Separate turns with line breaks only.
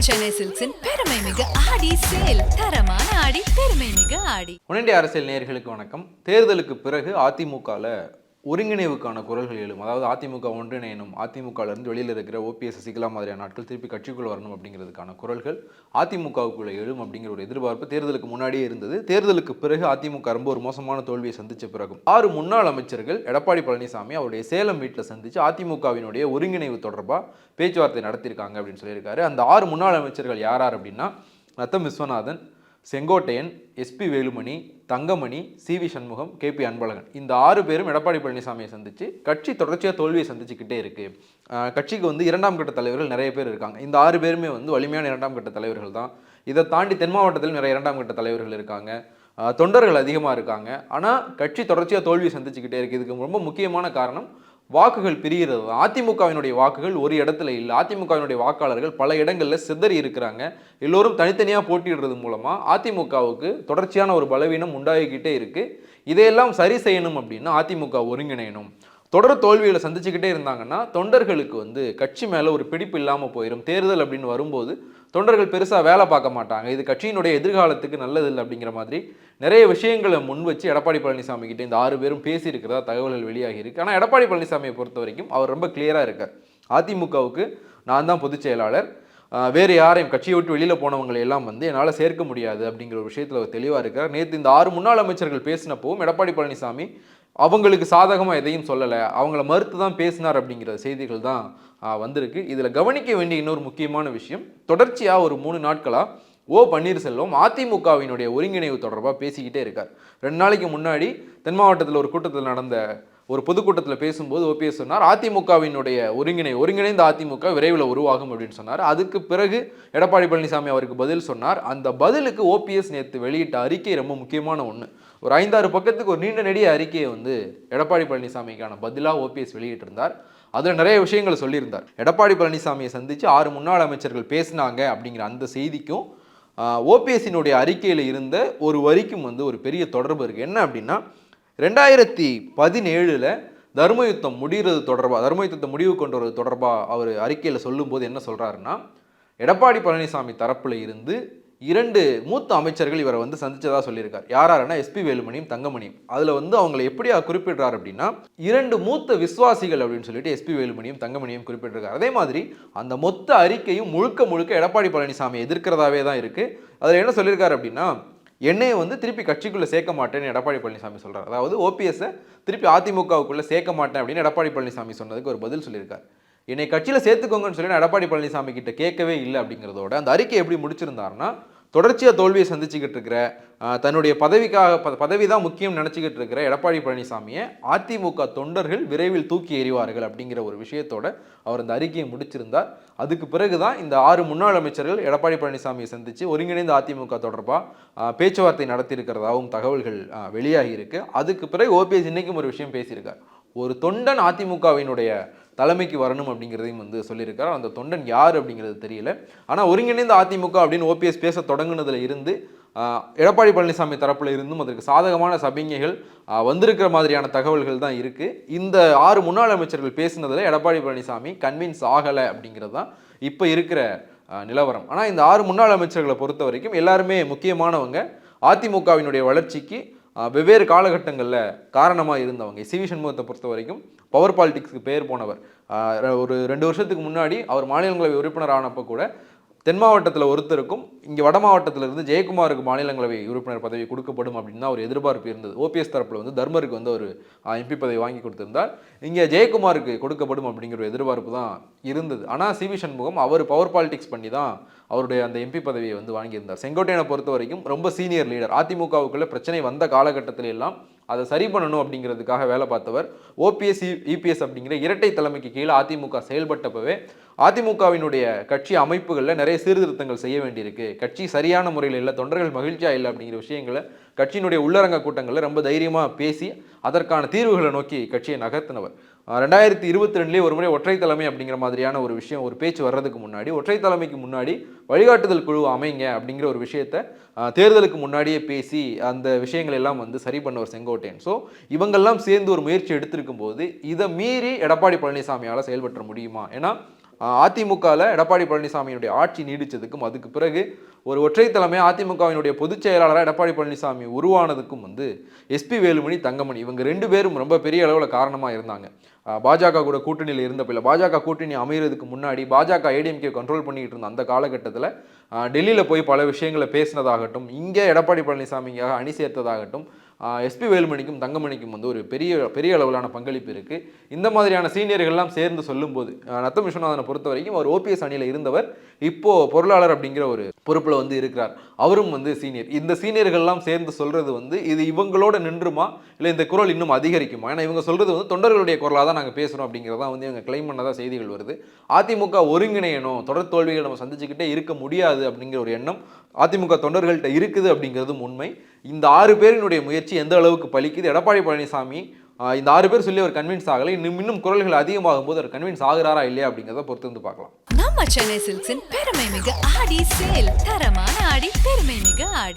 சென்னை சில்க்ஸின் பெருமை மிகு ஆடி சேல். தரமான ஆடி பெருமை மிகு ஆடி.
உடனடி அரசியல் நேயர்களுக்கு வணக்கம். தேர்தலுக்கு பிறகு அதிமுகவில் ஒருங்கிணைவுக்கான குரல்கள் எழும். அதாவது அதிமுக ஒன்றிணையணும் அதிமுகலேருந்து வெளியில் இருக்கிற ஓபிஎஸ் சசிகலா மாதிரியான நாட்கள் திருப்பி கட்சிக்குள் வரணும் அப்படிங்கிறதுக்கான குரல்கள் அதிமுகவுக்குள்ள எழும் அப்படிங்கிற ஒரு எதிர்பார்ப்பு தேர்தலுக்கு முன்னாடியே இருந்தது. தேர்தலுக்கு பிறகு அதிமுக ரொம்ப ஒரு மோசமான தோல்வியை சந்திச்ச பிறகும் ஆறு முன்னாள் அமைச்சர்கள் எடப்பாடி பழனிசாமி அவருடைய சேலம் வீட்டில் சந்திச்சு அதிமுகவினுடைய ஒருங்கிணைவு தொடர்பாக பேச்சுவார்த்தை நடத்தியிருக்காங்க அப்படின்னு சொல்லியிருக்காரு. அந்த ஆறு முன்னாள் அமைச்சர்கள் யார் யார் அப்படின்னா ரத்தம் Viswanathan Sengottaiyan SP Velumani Thangamani C V Shanmugam K P Anbazhagan. இந்த ஆறு பேரும் எடப்பாடி பழனிசாமியை சந்திச்சு கட்சி தொடர்ச்சியாக தோல்வியை சந்திச்சுக்கிட்டே இருக்குது கட்சிக்கு வந்து இரண்டாம் கட்ட தலைவர்கள் நிறைய பேர் இருக்காங்க. இந்த ஆறு பேருமே வந்து வலிமையான இரண்டாம் கட்ட தலைவர்கள் தான். இதை தாண்டி தென் மாவட்டத்தில் நிறைய இரண்டாம் கட்ட தலைவர்கள் இருக்காங்க. தொண்டர்கள் அதிகமாக இருக்காங்க. ஆனால் கட்சி தொடர்ச்சியாக தோல்வியை சந்திச்சுக்கிட்டே இருக்குது இதுக்கு ரொம்ப முக்கியமான காரணம் வாக்குகள் பிரிகிறது. தான். அதிமுகவினுடைய வாக்குகள் ஒரு இடத்துல இல்லை. அதிமுகவினுடைய வாக்காளர்கள் பல இடங்களில் சிதறி இருக்கிறாங்க. எல்லோரும் தனித்தனியாக போட்டியிடுறது மூலமாக அதிமுகவுக்கு தொடர்ச்சியான ஒரு பலவீனம் உண்டாகிக்கிட்டே இருக்குது இதையெல்லாம் சரி செய்யணும் அப்படின்னா அதிமுக ஒருங்கிணையணும். தொடர் தோல்விகளை சந்திச்சுக்கிட்டே இருந்தாங்கன்னா தொண்டர்களுக்கு வந்து கட்சி மேலே ஒரு பிடிப்பு இல்லாமல் போயிடும் தேர்தல் அப்படின்னு வரும்போது தொண்டர்கள் பெருசாக வேலை பார்க்க மாட்டாங்க. இது கட்சியினுடைய எதிர்காலத்துக்கு நல்லதில்லை அப்படிங்கிற மாதிரி நிறைய விஷயங்களை முன் வச்சு எடப்பாடி பழனிசாமி கிட்ட இந்த ஆறு பேரும் பேசியிருக்கிறதா தகவல்கள் வெளியாகி இருக்கு. ஆனால் எடப்பாடி பழனிசாமியை பொறுத்த வரைக்கும் அவர் ரொம்ப கிளியராக இருக்கார். அதிமுகவுக்கு நான் தான் பொதுச் செயலாளர். வேறு யாரையும் கட்சியை விட்டு வெளியில் போனவங்களை எல்லாம் வந்து என்னால் சேர்க்க முடியாது அப்படிங்கிற ஒரு விஷயத்தில் அவர் தெளிவாக இருக்கார். நேற்று இந்த ஆறு முன்னாள் அமைச்சர்கள் பேசினப்பவும் எடப்பாடி பழனிசாமி அவங்களுக்கு சாதகமாக எதையும் சொல்லலை. அவங்கள மறுத்து தான் பேசினார் அப்படிங்கிற செய்திகள் தான் வந்திருக்கு. இதில் கவனிக்க வேண்டிய இன்னொரு முக்கியமான விஷயம் தொடர்ச்சியாக ஒரு மூணு நாட்களாக ஓ பன்னீர்செல்வம் அதிமுகவினுடைய ஒருங்கிணைவு தொடர்பாக பேசிக்கிட்டே இருக்கார். ரெண்டு நாளைக்கு முன்னாடி தென் மாவட்டத்தில் ஒரு கூட்டத்தில் நடந்த ஒரு பொதுக்கூட்டத்தில் பேசும்போது ஓபிஎஸ் சொன்னார் அதிமுகவினுடைய ஒருங்கிணை ஒருங்கிணைந்த அதிமுக விரைவில் உருவாகும் அப்படின்னு சொன்னார். அதுக்கு பிறகு எடப்பாடி பழனிசாமி அவருக்கு பதில் சொன்னார். அந்த பதிலுக்கு ஓபிஎஸ் நேற்று வெளியிட்ட அறிக்கை ரொம்ப முக்கியமான ஒன்று ஒரு ஐந்தாறு பக்கத்துக்கு ஒரு நீண்ட நெடிய அறிக்கையை வந்து எடப்பாடி பழனிசாமிக்கான பதிலாக ஓபிஎஸ் வெளியிட்டிருந்தார். அதில் நிறைய விஷயங்கள் சொல்லியிருந்தார். எடப்பாடி பழனிசாமியை சந்தித்து ஆறு முன்னாள் அமைச்சர்கள் பேசினாங்க அப்படிங்கிற அந்த செய்திக்கும் ஓபிஎஸ்சினுடைய அறிக்கையில் இருந்த ஒரு வரிக்கும் வந்து ஒரு பெரிய தொடர்பு இருக்குது என்ன அப்படின்னா ரெண்டாயிரத்தி பதினேழில் தர்மயுத்தம் முடிகிறது தொடர்பாக தர்மயுத்தத்தை முடிவு கொண்டு வரது தொடர்பாக அவர் அறிக்கையில் சொல்லும்போது என்ன சொல்கிறாருன்னா எடப்பாடி பழனிசாமி தரப்பில் இருந்து இரண்டு மூத்த அமைச்சர்கள் இவரை வந்து சந்தித்ததாக சொல்லியிருக்கார். யாராருன்னா எஸ்பி வேலுமணியும் தங்கமணியும். அதில் வந்து அவங்களை எப்படி குறிப்பிடுறார் அப்படின்னா இரண்டு மூத்த விசுவாசிகள் அப்படின்னு சொல்லிட்டு எஸ்பி வேலுமணியும் தங்கமணியும் குறிப்பிட்டிருக்கார். அதே மாதிரி அந்த மொத்த அறிக்கையும் முழுக்க முழுக்க எடப்பாடி பழனிசாமி எதிர்க்கிறதாவே தான் இருக்குது அதில் என்ன சொல்லியிருக்காரு அப்படின்னா என்னையை வந்து திருப்பி கட்சிக்குள்ளே சேர்க்க மாட்டேன்னு எடப்பாடி பழனிசாமி சொல்கிறார் அதாவது ஓபிஎஸ்ஸை திருப்பி அதிமுகவுக்குள்ளே சேர்க்க மாட்டேன் அப்படின்னு எடப்பாடி பழனிசாமி சொன்னதுக்கு ஒரு பதில் சொல்லியிருக்கார். என்னை கட்சியில் சேர்த்துக்கோங்கன்னு சொல்லி நான் எடப்பாடி பழனிசாமி கிட்ட கேட்கவே இல்லை அப்படிங்கிறதோட அந்த அறிக்கை எப்படி முடிச்சிருந்தாருன்னா தொடர்ச்சியாக தோல்வியை சந்திச்சுக்கிட்டு இருக்கிற தன்னுடைய பதவிக்காக ப- பதவி தான் முக்கியம் நினச்சிக்கிட்டு இருக்கிற எடப்பாடி பழனிசாமியை அதிமுக தொண்டர்கள் விரைவில் தூக்கி எறிவார்கள் அப்படிங்கிற ஒரு விஷயத்தோட அவர் அந்த அறிக்கையை முடிச்சிருந்தார். அதுக்கு பிறகு தான் இந்த ஆறு முன்னாள் அமைச்சர்கள் எடப்பாடி பழனிசாமியை சந்தித்து ஒருங்கிணைந்த அதிமுக தொடர்பாக பேச்சுவார்த்தை நடத்தியிருக்கிறதாகவும் தகவல்கள் வெளியாகி இருக்கு. அதுக்கு பிறகு ஓபிஎஸ் இன்னைக்கும் ஒரு விஷயம் பேசியிருக்கார். ஒரு தொண்டன் அதிமுகவினுடைய தலைமைக்கு வரணும் அப்படிங்கிறதையும் வந்து சொல்லியிருக்கார். அந்த தொண்டன் யார் அப்படிங்கிறது தெரியல. ஆனால் ஒருங்கிணைந்த அதிமுக அப்படின்னு ஓபிஎஸ் பேச தொடங்கினதுல இருந்து எடப்பாடி பழனிசாமி தரப்பில் இருந்தும் அதற்கு சாதகமான சபிங்கைகள் வந்திருக்கிற மாதிரியான தகவல்கள் தான் இருக்குது இந்த ஆறு முன்னாள் அமைச்சர்கள் பேசினதில் எடப்பாடி பழனிசாமி கன்வின்ஸ் ஆகலை அப்படிங்கிறது தான் இப்போ இருக்கிற நிலவரம். ஆனால் இந்த ஆறு முன்னாள் அமைச்சர்களை பொறுத்த வரைக்கும் எல்லாருமே முக்கியமானவங்க. அதிமுகவினுடைய வளர்ச்சிக்கு வெவ்வேறு காலகட்டங்களில் காரணமாக இருந்தவங்க. சி வி சண்முகத்தை பொறுத்த வரைக்கும் பவர் பாலிடிக்ஸ்க்கு பேர் போனவர். ஒரு ரெண்டு வருஷத்துக்கு முன்னாடி அவர் மாநிலங்களவை உறுப்பினர் ஆனப்போ கூட தென் மாவட்டத்தில் ஒருத்தருக்கும் இங்கே வட மாவட்டத்தில் இருந்து ஜெயக்குமாருக்கு மாநிலங்களவை உறுப்பினர் பதவி கொடுக்கப்படும் அப்படின்னு தான் ஒரு எதிர்பார்ப்பு இருந்தது. ஓபிஎஸ் தரப்பில் வந்து தர்மருக்கு வந்து ஒரு எம்பி பதவி வாங்கி கொடுத்திருந்தார். இங்கே ஜெயக்குமாருக்கு கொடுக்கப்படும் அப்படிங்கிற ஒரு எதிர்பார்ப்பு தான் இருந்தது. ஆனால் சி வி சண்முகம் அவர் பவர் பாலிடிக்ஸ் பண்ணி தான் அவருடைய அந்த எம்பி பதவியை வந்து வாங்கியிருந்தார். செங்கோட்டையனை பொறுத்த வரைக்கும் ரொம்ப சீனியர் லீடர் அதிமுகவுக்குள்ள பிரச்சனை வந்த காலகட்டத்தில எல்லாம் அதை சரி பண்ணணும் அப்படிங்கிறதுக்காக வேலை பார்த்தவர் ஓபிஎஸ் இபிஎஸ் அப்படிங்கிற இரட்டை தலைமைக்கு கீழே அதிமுக செயல்பட்டப்பவே அதிமுகவினுடைய கட்சி அமைப்புகளில் நிறைய சீர்திருத்தங்கள் செய்ய வேண்டியிருக்கு. கட்சி சரியான முறையில் இல்லை தொண்டர்கள் மகிழ்ச்சியாக இல்லை அப்படிங்கிற விஷயங்களை கட்சியினுடைய உள்ளரங்க கூட்டங்களில் ரொம்ப தைரியமாக பேசி அதற்கான தீர்வுகளை நோக்கி கட்சியை நகர்த்தினவர். ரெண்டாயிரத்தி இருபத்தி ரெண்டுலேயே ஒரு முறை ஒற்றை தலைமை அப்படிங்கிற மாதிரியான ஒரு விஷயம் ஒரு பேச்சு வர்றதுக்கு முன்னாடி ஒற்றை தலைமைக்கு முன்னாடி வழிகாட்டுதல் குழு அமைங்க அப்படிங்கிற ஒரு விஷயத்த தேர்தலுக்கு முன்னாடியே பேசி அந்த விஷயங்கள் எல்லாம் வந்து சரி பண்ணவர் செங்கோட்டையன். ஸோ இவங்கெல்லாம் சேர்ந்து ஒரு முயற்சி எடுத்திருக்கும் போது இதை மீறி எடப்பாடி பழனிசாமியால் செயல்பற்ற முடியுமா? ஏன்னா அதிமுகவில் எடப்பாடி பழனிசாமியினுடைய ஆட்சி நீடிச்சதுக்கும் அதுக்கு பிறகு ஒரு ஒற்றை தலைமை அதிமுகவினுடைய பொதுச் செயலாளராக எடப்பாடி பழனிசாமி உருவானதுக்கும் வந்து எஸ்பி வேலுமணி தங்கமணி இவங்க ரெண்டு பேரும் ரொம்ப பெரிய அளவில் காரணமாக இருந்தாங்க. பாஜக கூட கூட்டணியில் இருந்தப்ப இல்லை பாஜக கூட்டணி அமைகிறதுக்கு முன்னாடி பாஜக ஏடிஎம்கே கண்ட்ரோல் பண்ணிக்கிட்டு இருந்த அந்த காலகட்டத்தில் டெல்லியில் போய் பல விஷயங்களை பேசினதாகட்டும் இங்கே எடப்பாடி பழனிசாமிக்காக அணி சேர்த்ததாகட்டும் எஸ்பி வேலுமணிக்கும் தங்கமணிக்கும் வந்து ஒரு பெரிய பெரிய அளவிலான பங்களிப்பு இருக்குது இந்த மாதிரியான சீனியர்கள்லாம் சேர்ந்து சொல்லும்போது நத்தம் விஸ்வநாதனை பொறுத்த வரைக்கும் அவர் ஓபிஎஸ் அணியில் இருந்தவர். இப்போது பொருளாளர் அப்படிங்கிற ஒரு பொறுப்பில் வந்து இருக்கிறார். அவரும் வந்து சீனியர். இந்த சீனியர்கள்லாம் சேர்ந்து சொல்கிறது வந்து இது இவங்களோட நின்றுமா? இல்லை இந்த குரல் இன்னும் அதிகரிக்குமா? ஏன்னா இவங்க சொல்கிறது வந்து தொண்டர்களுடைய குரலாக தான் நாங்கள் பேசுகிறோம் அப்படிங்கிறதா வந்து இவங்க கிளைம் பண்ணதாக செய்திகள் வருது. அதிமுக ஒருங்கிணையணும் தொடர் தோல்விகளை நம்ம சந்திச்சுக்கிட்டே இருக்க முடியாது அப்படிங்கிற ஒரு எண்ணம் அதிமுக தொண்டர்கள்ட்ட இருக்குது அப்படிங்கிறதும் உண்மை. இந்த ஆறு பேரினுடைய முயற்சி எந்த அளவுக்கு பலிக்குது? எடப்பாடி பழனிசாமி இந்த ஆறு பேர் சொல்லி அவர் கன்வின்ஸ் ஆகலை. இன்னும் இன்னும் குரல்கள் அதிகமாகும் போது அவர் கன்வின்ஸ் ஆகிறாரா இல்லையா அப்படிங்கிறத பொறுத்து வந்து பார்க்கலாம்.
நம்ம சென்னை சில்க்ஸின் பெருமை மிகு ஆடி சேல். தரமான ஆடி பெருமை மிகு ஆடி.